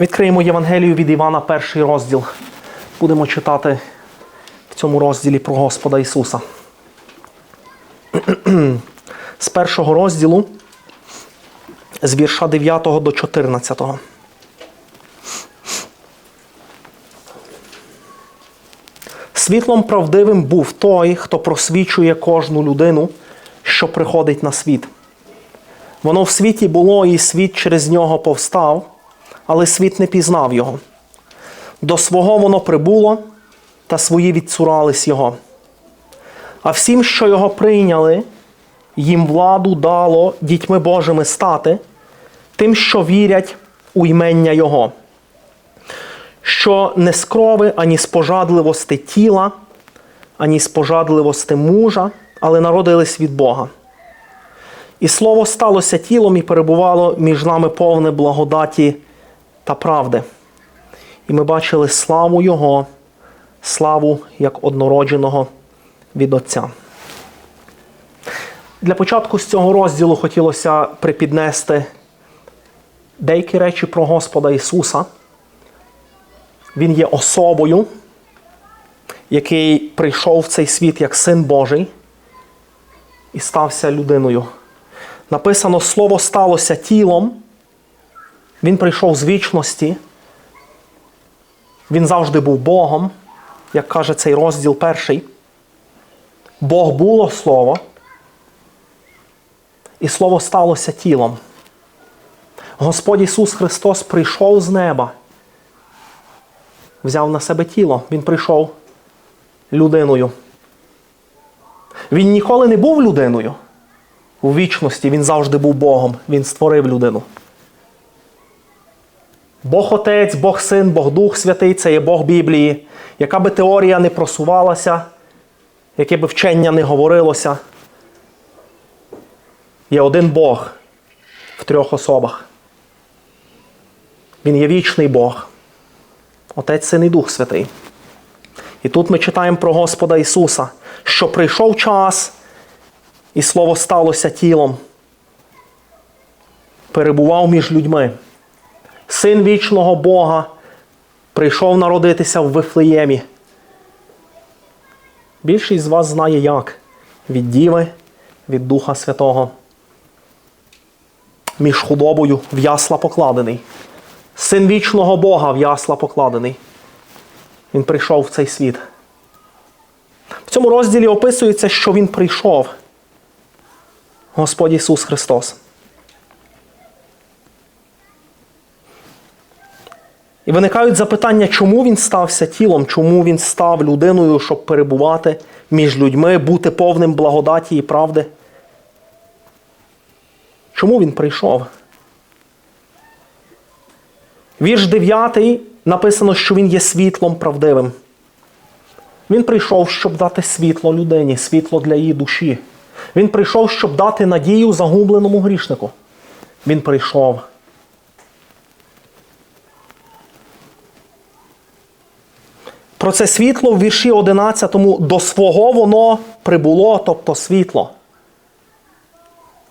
Відкриємо Євангелію від Івана, перший розділ. Будемо читати в цьому розділі про Господа Ісуса. З першого розділу, з вірша 9 до 14. Світлом правдивим був той, хто просвічує кожну людину, що приходить на світ. Воно в світі було, і світ через нього повстав, але світ не пізнав його. До свого воно прибуло, та свої відцурались його. А всім, що його прийняли, їм владу дало дітьми Божими стати, тим, що вірять у ймення Його, що не з крови, ані з пожадливости тіла, ані з пожадливости мужа, але народились від Бога. І слово сталося тілом і перебувало між нами повне благодаті та правди. І ми бачили славу Його, славу як однородженого від Отця. Для початку з цього розділу хотілося припіднести деякі речі про Господа Ісуса. Він є особою, який прийшов в цей світ як Син Божий і стався людиною. Написано, Слово сталося тілом. Він прийшов з вічності. Він завжди був Богом, як каже цей розділ перший. Бог було Слово, і Слово сталося тілом. Господь Ісус Христос прийшов з неба, взяв на себе тіло, Він прийшов людиною. Він ніколи не був людиною. У вічності він завжди був Богом, Він створив людину. Бог Отець, Бог Син, Бог Дух Святий це є Бог Біблії. Яка би теорія не просувалася, яке би вчення не говорилося, є один Бог в трьох особах. Він є вічний Бог, Отець Син і Дух Святий. І тут ми читаємо про Господа Ісуса, що прийшов час, і Слово сталося тілом, перебував між людьми. Син вічного Бога прийшов народитися в Вифлеємі. Більшість з вас знає як. Від Діви, від Духа Святого. Між худобою в ясла покладений. Син вічного Бога в ясла покладений. Він прийшов в цей світ. В цьому розділі описується, що Він прийшов. Господь Ісус Христос. І виникають запитання, чому він стався тілом, чому він став людиною, щоб перебувати між людьми, бути повним благодаті і правди. Чому він прийшов? Вірш 9 написано, що він є світлом правдивим. Він прийшов, щоб дати світло людині, світло для її душі. Він прийшов, щоб дати надію загубленому грішнику. Він прийшов. Про це світло в вірші 11 до свого воно прибуло, тобто світло.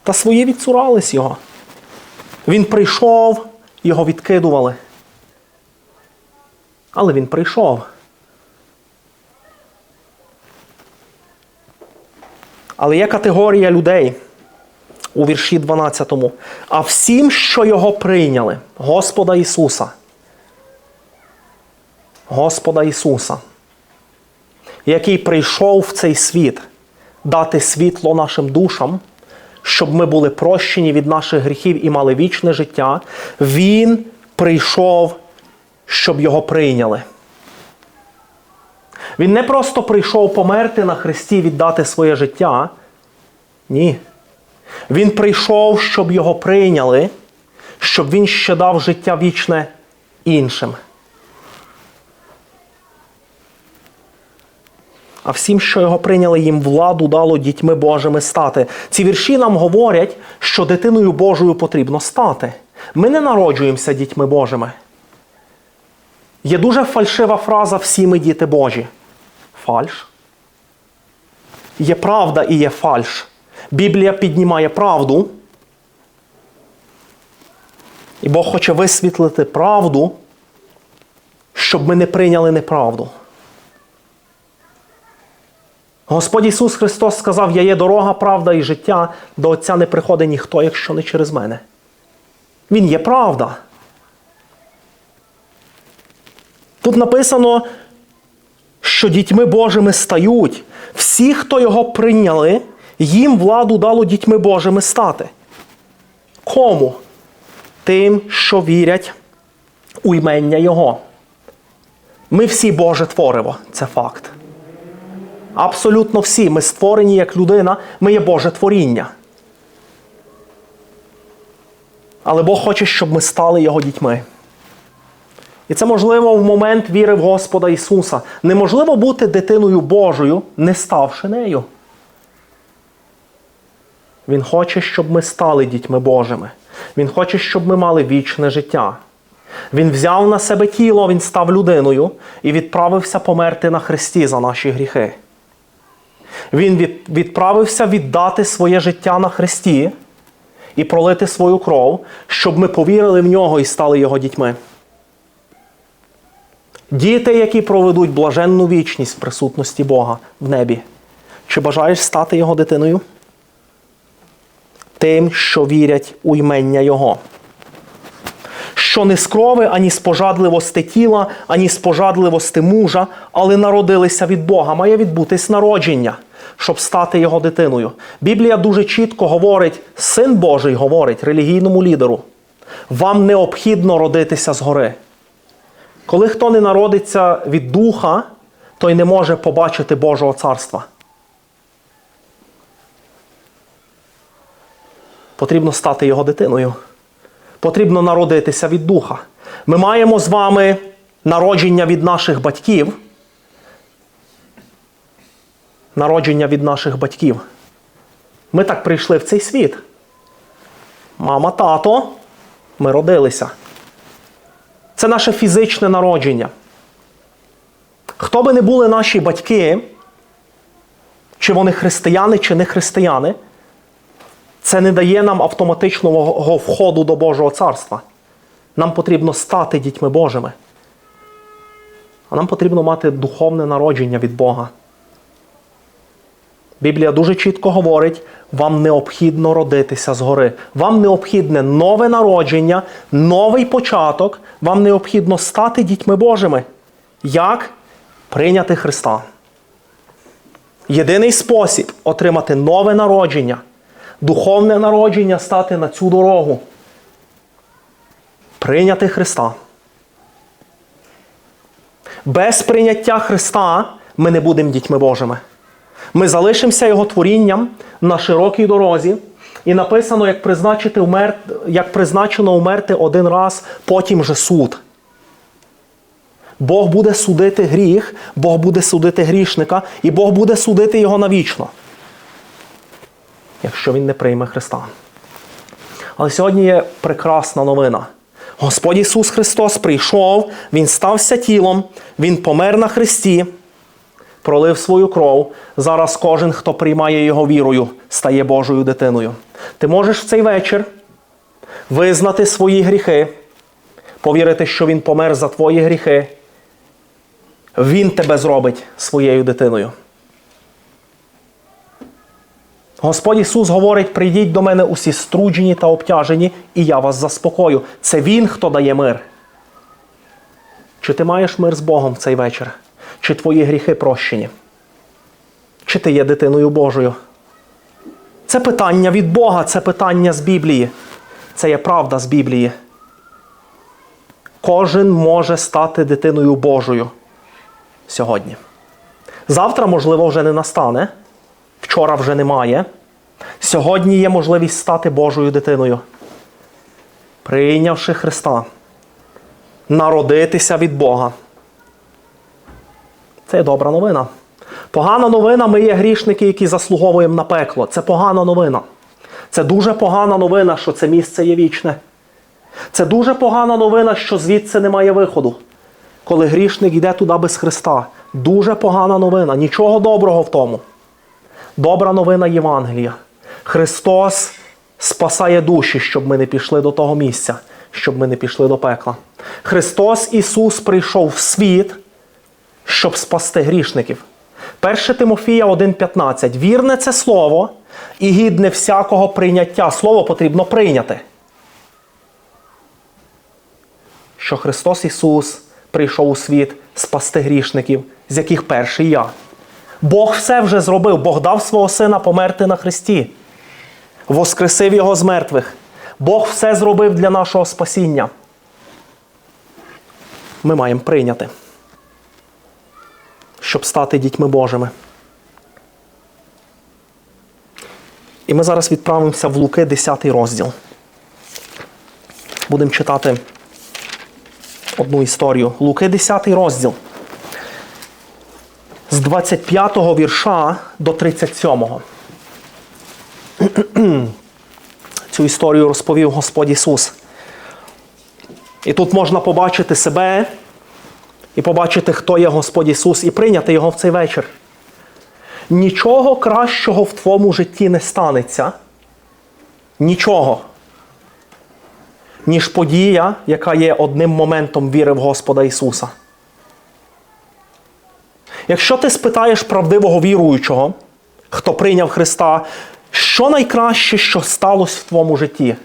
Та свої відцурались його. Він прийшов, його відкидували. Але він прийшов. Але є категорія людей у вірші 12. А всім, що його прийняли, Господа Ісуса. Господа Ісуса, який прийшов в цей світ дати світло нашим душам, щоб ми були прощені від наших гріхів і мали вічне життя, Він прийшов, щоб його прийняли. Він не просто прийшов померти на Христі віддати своє життя. Ні. Він прийшов, щоб його прийняли, щоб він ще дав життя вічне іншим. А всім, що його прийняли, їм владу дало дітьми Божими стати. Ці вірші нам говорять, що дитиною Божою потрібно стати. Ми не народжуємося дітьми Божими. Є дуже фальшива фраза всі ми діти Божі. Фальш. Є правда і є фальш. Біблія піднімає правду, І Бог хоче висвітлити правду, щоб ми не прийняли неправду. Господь Ісус Христос сказав: Я є дорога, правда і життя, до Отця не приходить ніхто, якщо не через мене. Він є правда. Тут написано, що дітьми Божими стають. Всі, хто його прийняли, їм владу дало дітьми Божими стати. Кому? Тим, що вірять у імення Його. Ми всі Боже твориво, це факт. Абсолютно всі. Ми створені як людина, ми є Боже творіння. Але Бог хоче, щоб ми стали Його дітьми. І це можливо в момент віри в Господа Ісуса. Неможливо бути дитиною Божою, не ставши нею. Він хоче, щоб ми стали дітьми Божими. Він хоче, щоб ми мали вічне життя. Він взяв на себе тіло, він став людиною і відправився померти на хресті за наші гріхи. Він відправився віддати своє життя на хресті і пролити свою кров, щоб ми повірили в нього і стали його дітьми. Діти, які проведуть блаженну вічність в присутності Бога в небі. Чи бажаєш стати його дитиною? Тим, що вірять у ймення Його. Що не з крови, ані з пожадливости тіла, ані з пожадливости мужа, але народилися від Бога. Має відбутись народження, щоб стати його дитиною. Біблія дуже чітко говорить, син Божий говорить релігійному лідеру: вам необхідно родитися згори. Коли хто не народиться від духа, той не може побачити Божого царства. Потрібно стати його дитиною. Потрібно народитися від духа. Ми маємо з вами народження від наших батьків. Народження від наших батьків. Ми так прийшли в цей світ. Мама, тато, ми родилися. Це наше фізичне народження. Хто би не були наші батьки, чи вони християни, чи не християни, це не дає нам автоматичного входу до Божого царства. Нам потрібно стати дітьми Божими. А нам потрібно мати духовне народження від Бога. Біблія дуже чітко говорить, вам необхідно родитися згори. Вам необхідне нове народження, новий початок. Вам необхідно стати дітьми Божими. Як? Прийняти Христа. Єдиний спосіб отримати нове народження, духовне народження стати на цю дорогу. Прийняти Христа. Без прийняття Христа ми не будемо дітьми Божими. Ми залишимося Його творінням на широкій дорозі, і написано, як, призначити умер... як призначено умерти один раз, потім же суд. Бог буде судити гріх, Бог буде судити грішника, і Бог буде судити його навічно, якщо він не прийме Христа. Але сьогодні є прекрасна новина. Господь Ісус Христос прийшов, Він стався тілом, Він помер на Христі, пролив свою кров. Зараз кожен, хто приймає Його вірою, стає Божою дитиною. Ти можеш в цей вечір визнати свої гріхи, повірити, що Він помер за твої гріхи. Він тебе зробить своєю дитиною. Господь Ісус говорить: прийдіть до мене усі струджені та обтяжені, і я вас заспокою. Це Він, хто дає мир. Чи ти маєш мир з Богом в цей вечір? Чи твої гріхи прощені? Чи ти є дитиною Божою? Це питання від Бога, це питання з Біблії. Це є правда з Біблії. Кожен може стати дитиною Божою сьогодні. Завтра, можливо, вже не настане. Вчора вже немає. Сьогодні є можливість стати Божою дитиною. Прийнявши Христа, народитися від Бога. Це є добра новина. Погана новина, ми є грішники, які заслуговуємо на пекло. Це погана новина. Це дуже погана новина, що це місце є вічне. Це дуже погана новина, що звідси немає виходу. Коли грішник йде туди без Христа. Дуже погана новина. Нічого доброго в тому. Добра новина Євангелія. Христос спасає душі, щоб ми не пішли до того місця. щоб ми не пішли до пекла. Христос Ісус прийшов в світ, щоб спасти грішників. 1 Тимофія 1,15. Вірне це слово і гідне всякого прийняття. Слово потрібно прийняти. Що Христос Ісус прийшов у світ спасти грішників, з яких перший я. Бог все вже зробив, Бог дав свого Сина померти на Христі, воскресив Його з мертвих. Бог все зробив для нашого спасіння. Ми маємо прийняти, щоб стати дітьми Божими. І ми зараз відправимося в Луки 10 розділ. Будемо читати одну історію. Луки 10 розділ. З 25 вірша до 37. Цю історію розповів Господь Ісус. І тут можна побачити себе і побачити, хто є Господь Ісус, і прийняти Його в цей вечір. Нічого кращого в твоєму житті не станеться. Нічого. Ніж подія, яка є одним моментом віри в Господа Ісуса. Якщо ти спитаєш правдивого віруючого, хто прийняв Христа, що найкраще, що сталося в твоєму житті?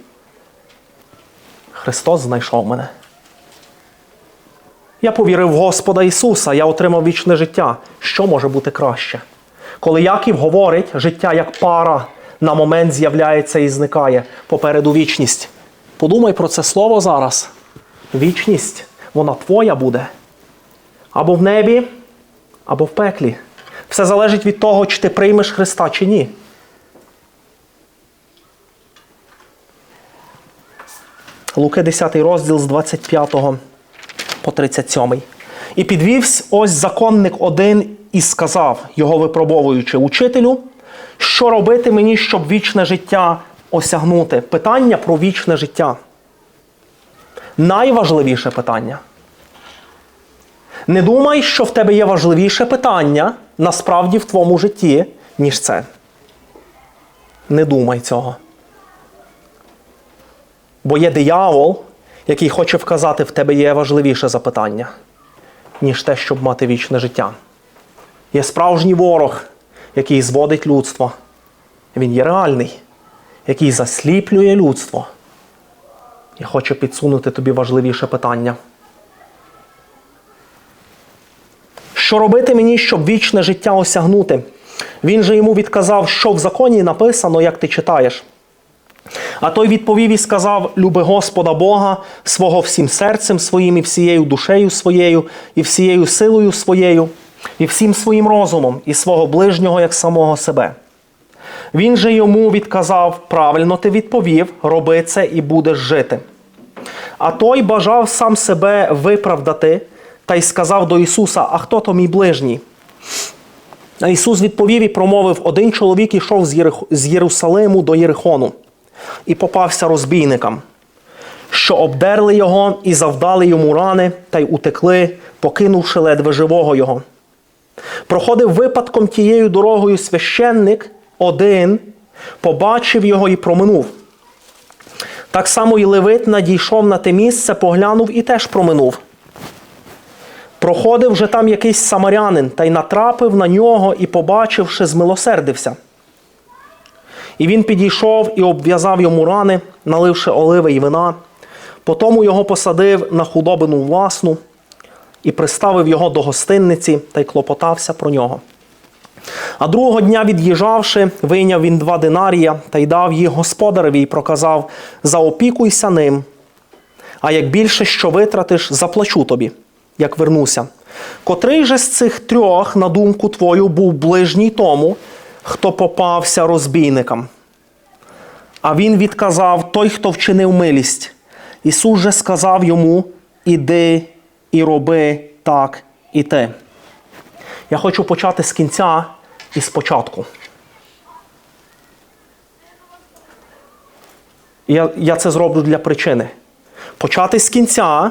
Христос знайшов мене. Я повірив в Господа Ісуса, я отримав вічне життя. Що може бути краще? Коли Яків говорить, життя як пара на момент з'являється і зникає попереду вічність. Подумай про це слово зараз. Вічність, вона твоя буде. Або в небі, або в пеклі. Все залежить від того, чи ти приймеш Христа, чи ні. Луки 10 розділ з 25 по 37. І підвівсь ось законник один і сказав, його випробовуючи, учителю, що робити мені, щоб вічне життя осягнути? Питання про вічне життя. Найважливіше питання. Не думай, що в тебе є важливіше питання насправді в твоєму житті, ніж це. Не думай цього. Бо є диявол, який хоче вказати, в тебе є важливіше запитання, ніж те, щоб мати вічне життя. Є справжній ворог, який зводить людство. Він є реальний, який засліплює людство і хоче підсунути тобі важливіше питання. Що робити мені, щоб вічне життя осягнути? Він же йому відказав, що в законі написано, як ти читаєш. А той відповів і сказав: Люби Господа Бога свого всім серцем своїм, і всією душею своєю, і всією силою своєю, і всім своїм розумом, і свого ближнього як самого себе. Він же йому відказав: правильно ти відповів, роби це і будеш жити. А той бажав сам себе виправдати та й сказав до Ісуса: А хто то мій ближній? А Ісус відповів і промовив: один чоловік ішов з Єрусалиму до Єрихону і попався розбійникам, що обдерли його і завдали йому рани та й утекли, покинувши ледве живого його. Проходив випадком тією дорогою священник один, побачив його і проминув. Так само і Левит надійшов на те місце, поглянув і теж проминув. Проходив вже там якийсь самарянин та й натрапив на нього і, побачивши, змилосердився. І він підійшов і обв'язав йому рани, наливши оливи й вина. Потому його посадив на худобину власну і приставив його до гостинниці та й клопотався про нього. А другого дня, від'їжджавши, вийняв він два динарія та й дав їх господареві і проказав: заопікуйся ним. А як більше що витратиш, заплачу тобі, як вернуся. Котрий же з цих трьох, на думку твою, був ближній тому, хто попався розбійникам? А він відказав той, хто вчинив милість. Ісус же сказав йому: Іди і роби так і те. Я хочу почати з кінця і з початку. Я, я це зроблю для причини. Почати з кінця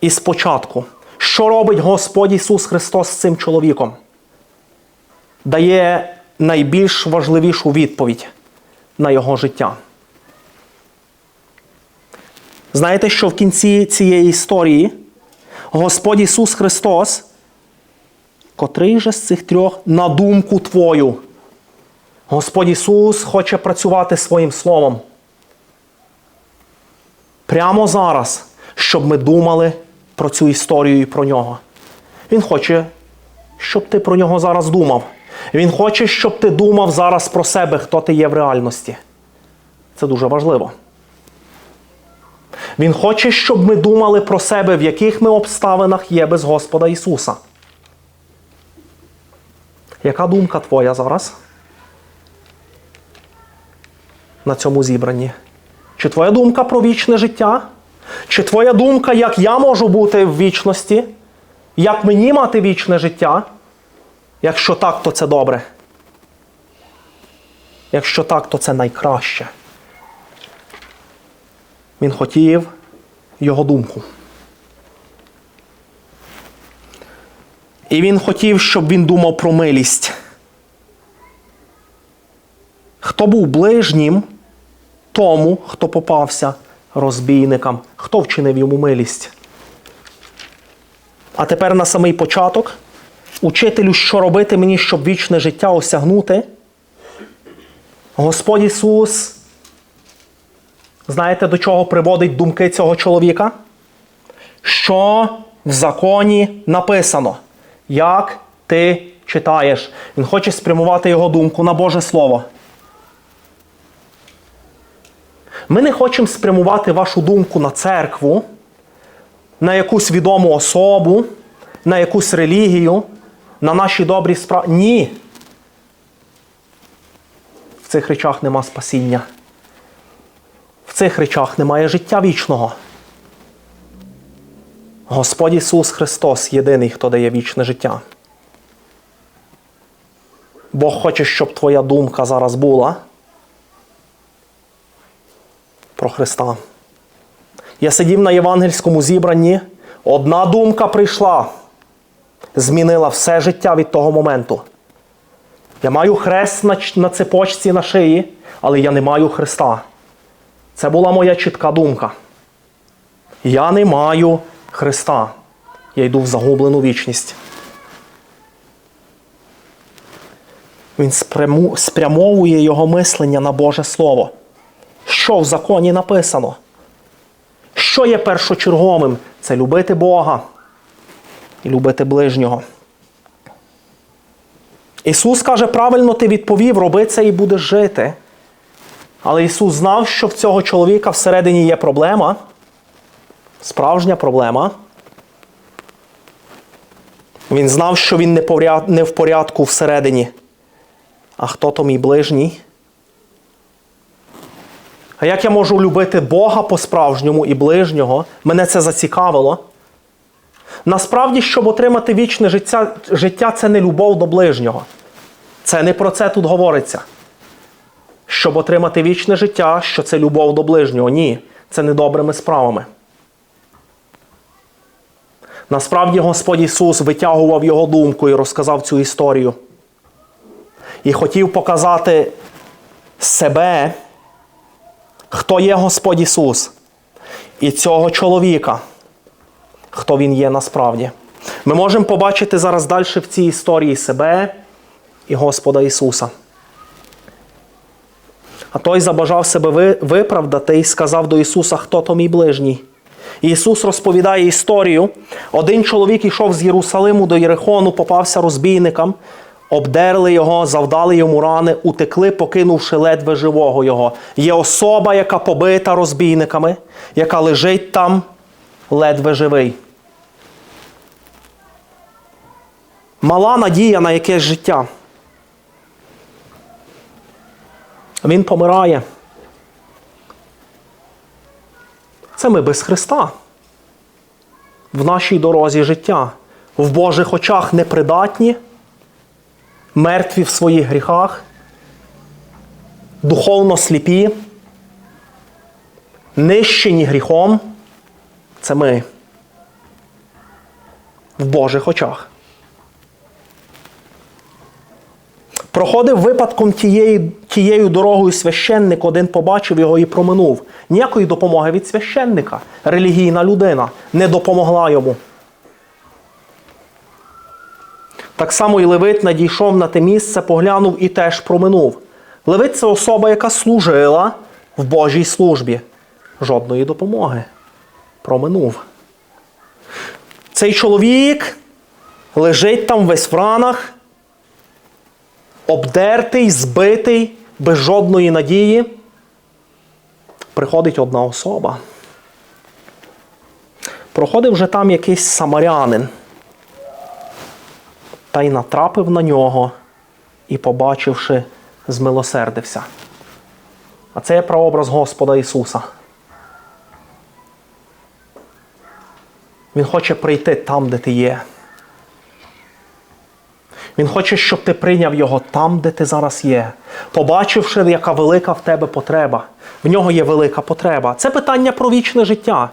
і з початку. Що робить Господь Ісус Христос з цим чоловіком? Дає найбільш важливішу відповідь на його життя. Знаєте, що в кінці цієї історії Господь Ісус Христос, котрий же з цих трьох на думку Твою, Господь Ісус хоче працювати своїм Словом. Прямо зараз, щоб ми думали про цю історію і про нього. Він хоче, щоб ти про нього зараз думав. Він хоче, щоб ти думав зараз про себе, хто ти є в реальності. Це дуже важливо. Він хоче, щоб ми думали про себе, в яких ми обставинах є без Господа Ісуса. Яка думка твоя зараз? На цьому зібранні? Чи твоя думка про вічне життя? Чи твоя думка, як я можу бути в вічності? Як мені мати вічне життя? Якщо так, то це добре. Якщо так, то це найкраще. Він хотів його думку. І він хотів, щоб він думав про милість. Хто був ближнім тому, хто попався розбійникам, хто вчинив йому милість. А тепер на самий початок. Учителю, що робити мені, щоб вічне життя осягнути? Господь Ісус, знаєте, до чого приводить думки цього чоловіка? Що в законі написано, як ти читаєш. Він хоче спрямувати його думку на Боже Слово. Ми не хочемо спрямувати вашу думку на церкву, на якусь відому особу, на якусь релігію, на наші добрі справи. Ні. В цих речах нема спасіння. В цих речах немає життя вічного. Господь Ісус Христос єдиний, хто дає вічне життя. Бог хоче, щоб твоя думка зараз була про Христа. Я сидів на євангельському зібранні, одна думка прийшла, змінила все життя від того моменту. Я маю хрест на, на цепочці на шиї, але я не маю Христа. Це була моя чітка думка. Я не маю Христа. Я йду в загублену вічність. Він спряму, спрямовує його мислення на Боже Слово. Що в законі написано? Що є першочерговим? Це любити Бога і любити ближнього. Ісус каже, правильно ти відповів, роби це і будеш жити. Але Ісус знав, що в цього чоловіка всередині є проблема, справжня проблема. Він знав, що він не в порядку всередині. А хто то мій ближній? А як я можу любити Бога по-справжньому і ближнього? Мене це зацікавило. Насправді, щоб отримати вічне життя, життя це не любов до ближнього. Це не про це тут говориться. Щоб отримати вічне життя, що це любов до ближнього. Ні, це не добрими справами. Насправді Господь Ісус витягував його думку і розказав цю історію. І хотів показати себе, хто є Господь Ісус, і цього чоловіка, хто Він є насправді. Ми можемо побачити зараз далі в цій історії себе і Господа Ісуса. А той забажав себе виправдати і сказав до Ісуса, хто то мій ближній. І Ісус розповідає історію. Один чоловік йшов з Єрусалиму до Єрихону, попався розбійникам, обдерли його, завдали йому рани, утекли, покинувши ледве живого його. Є особа, яка побита розбійниками, яка лежить там ледве живий. Мала надія на якесь життя. Він помирає. Це ми без Христа. В нашій дорозі життя. В Божих очах непридатні, мертві в своїх гріхах, духовно сліпі, нищені гріхом. Це ми. В Божих очах. Проходив випадком тією, тією дорогою священник, один побачив його і проминув. Ніякої допомоги від священника. Релігійна людина не допомогла йому. Так само і Левит надійшов на те місце, поглянув і теж проминув. Левит це особа, яка служила в Божій службі. Жодної допомоги. Проминув. Цей чоловік лежить там весь в ранах, обдертий, збитий, без жодної надії. Приходить одна особа. Проходив вже там якийсь самарянин та й натрапив на нього і, побачивши, змилосердився. А це є прообраз Господа Ісуса. Він хоче прийти там, де ти є. Він хоче, щоб ти прийняв його там, де ти зараз є, побачивши, яка велика в тебе потреба. В нього є велика потреба. Це питання про вічне життя.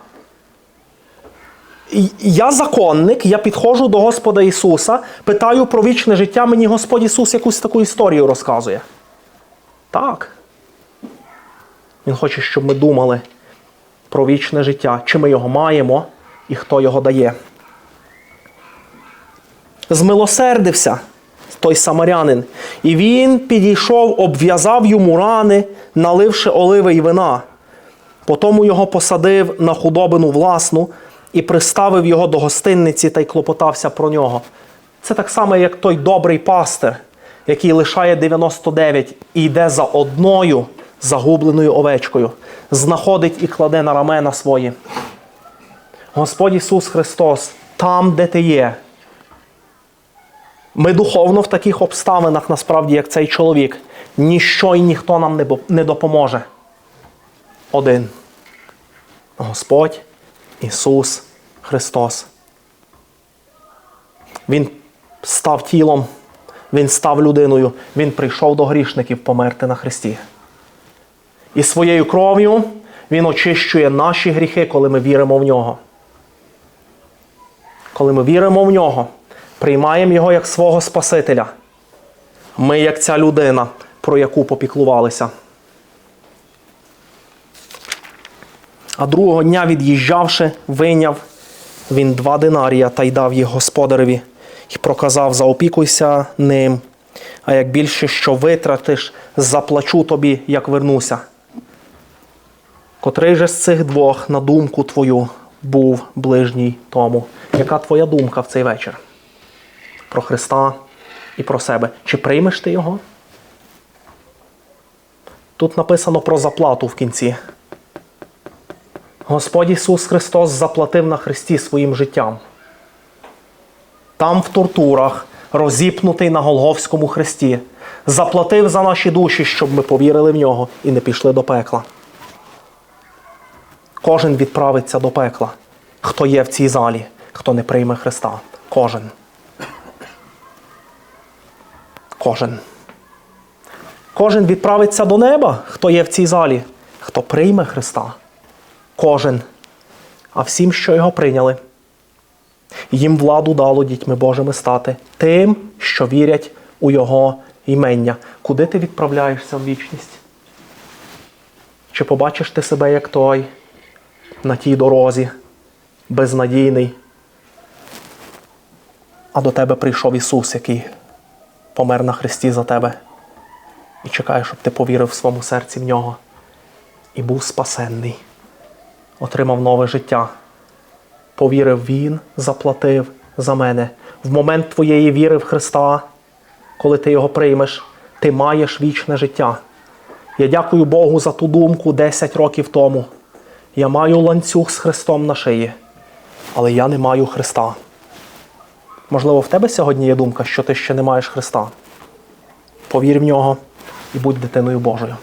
Я законник, я підходжу до Господа Ісуса, питаю про вічне життя, мені Господь Ісус якусь таку історію розказує. Так. Він хоче, щоб ми думали про вічне життя, чи ми його маємо і хто його дає. Змилосердився той самарянин, і він підійшов, обв'язав йому рани, наливши оливи й вина. Потому його посадив на худобину власну і приставив його до гостинниці та й клопотався про нього. Це так само, як той добрий пастир, який лишає 99 і йде за одною загубленою овечкою, знаходить і кладе на рамена свої. Господь Ісус Христос, там, де ти є. Ми духовно в таких обставинах, насправді, як цей чоловік, ніщо і ніхто нам не допоможе. Один. Господь Ісус Христос. Він став тілом, Він став людиною, Він прийшов до грішників померти на Христі. І своєю кров'ю Він очищує наші гріхи, коли ми віримо в нього. Коли ми віримо в нього, приймаємо його як свого Спасителя. Ми, як ця людина, про яку попіклувалися. А другого дня, від'їжджавши, вийняв він два динарія та й дав їх господареві, і проказав: заопікуйся ним. А як більше що витратиш, заплачу тобі, як вернуся. Котрий же з цих двох, на думку твою, був ближній тому? Яка твоя думка в цей вечір? Про Христа і про себе. Чи приймеш ти його? Тут написано про заплату в кінці. Господь Ісус Христос заплатив на Христі своїм життям. Там в тортурах, розіпнутий на Голговському хресті, заплатив за наші душі, щоб ми повірили в нього і не пішли до пекла. Кожен відправиться до пекла, хто є в цій залі, хто не прийме Христа. Кожен. Кожен. Кожен відправиться до неба, хто є в цій залі, хто прийме Христа. Кожен. А всім, що його прийняли, їм владу дало дітьми Божими стати, тим, що вірять у Його імення. Куди ти відправляєшся в вічність? Чи побачиш ти себе як той на тій дорозі, безнадійний? А до тебе прийшов Ісус, який помер на Христі за тебе, і чекає, щоб ти повірив в своєму серці в нього і був спасенний, отримав нове життя. Повірив Він, заплатив за мене. В момент твоєї віри в Христа, коли ти його приймеш, ти маєш вічне життя. Я дякую Богу за ту думку 10 років тому. Я маю ланцюг з Христом на шиї, але я не маю Христа. Можливо, в тебе сьогодні є думка, що ти ще не маєш Христа. Повір в нього і будь дитиною Божою.